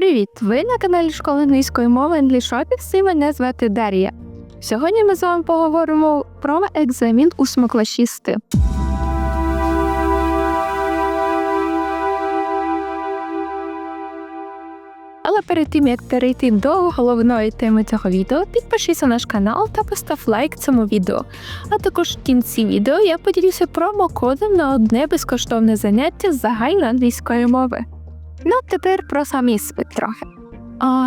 Привіт! Ви на каналі Школи англійської мови English і мене звати Дар'я. Сьогодні ми з вами поговоримо про екзамен у смоклашісти. Але перед тим як перейти до головної теми цього відео, підпишіться на наш канал та постав лайк цьому відео. А також в кінці відео я поділюся промокодом на одне безкоштовне заняття з загальної англійської мови. Ну, тепер про сам іспит трохи.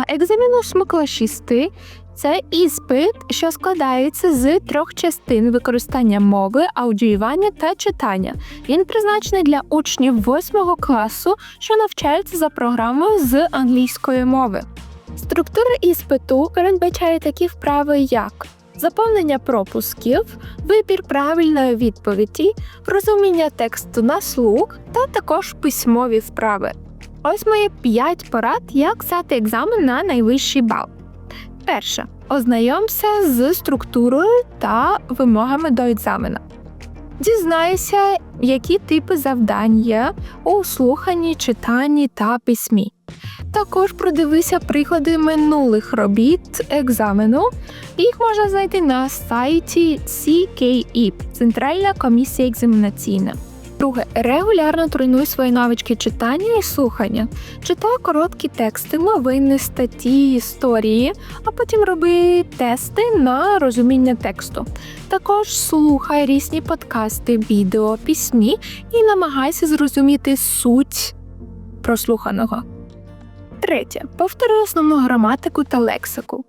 Екзамен у смоклашісти це іспит, що складається з трьох частин використання мови, аудіювання та читання. Він призначений для учнів 8 класу, що навчаються за програмою з англійської мови. Структура іспиту передбачає такі вправи, як заповнення пропусків, вибір правильної відповіді, розуміння тексту на слух та також письмові вправи. Ось мої 5 порад, як здати екзамен на найвищий бал. Перше. Ознайомся з структурою та вимогами до екзамена. Дізнайся, які типи завдань є у слуханні, читанні та письмі. Також продивися приклади минулих робіт екзамену. Їх можна знайти на сайті CKEP – Центральна комісія екзаменаційна. Друге, регулярно тренуй свої навички читання і слухання. Читай короткі тексти, новини, статті, історії, а потім роби тести на розуміння тексту. Також слухай різні подкасти, відео, пісні і намагайся зрозуміти суть прослуханого. Третє. Повтори основну граматику та лексику.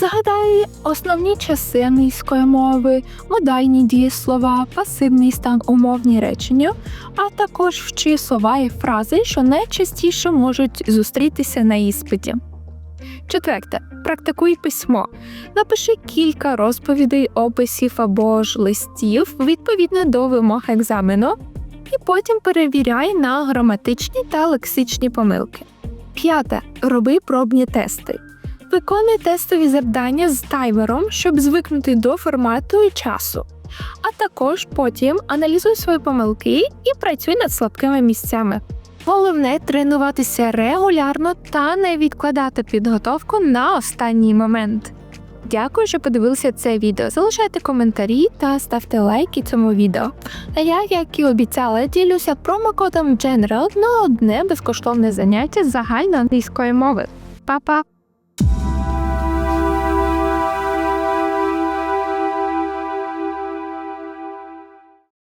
Загадай основні часи англійської мови, модальні дієслова, пасивний стан умовні речення, а також вчи слова і фрази, що найчастіше можуть зустрітися на іспиті. Четверте. Практикуй письмо. Напиши кілька розповідей, описів або ж листів відповідно до вимог екзамену, і потім перевіряй на граматичні та лексичні помилки. П'яте. Роби пробні тести. Виконуй тестові завдання з таймером, щоб звикнути до формату і часу. А також потім аналізуй свої помилки і працюй над слабкими місцями. Головне тренуватися регулярно та не відкладати підготовку на останній момент. Дякую, що подивилися це відео. Залишайте коментарі та ставте лайки цьому відео. А я, як і обіцяла, ділюся промокодом General на одне безкоштовне заняття з англійської мови. Па-па!